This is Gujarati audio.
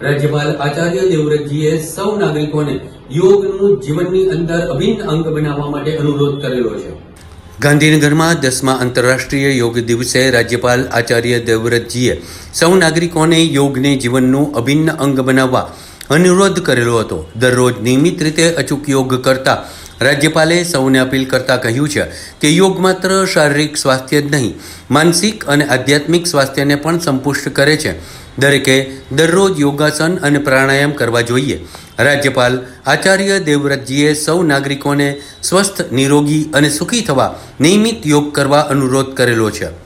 રાજ્યપાલ આચાર્ય દેવવ્રતજીએ સૌ નાગરિકોને યોગનું જીવનની અંદર અભિન્ન અંગ બનાવવા માટે અનુરોધ કરેલો છે. ગાંધીનગરમાં દસમા આંતરરાષ્ટ્રીય યોગ દિવસે રાજ્યપાલ આચાર્ય દેવવ્રતજીએ સૌ નાગરિકોને યોગને જીવનનું અભિન્ન અંગ બનાવવા અનુરોધ કરેલો હતો. દરરોજ નિયમિત રીતે અચૂક યોગ કરતા રાજ્યપાલે સૌને અપીલ કરતા કહ્યું છે કે યોગ માત્ર શારીરિક સ્વાસ્થ્ય જ નહીં, માનસિક અને આધ્યાત્મિક સ્વાસ્થ્યને પણ સંપુષ્ટ કરે છે. દરેકે દરરોજ યોગાસન અને પ્રાણાયામ કરવા જોઈએ. રાજ્યપાલ આચાર્ય દેવવ્રતજીએ સૌ નાગરિકોને સ્વસ્થ, નિરોગી અને સુખી થવા નિયમિત યોગ કરવા અનુરોધ કરેલો છે.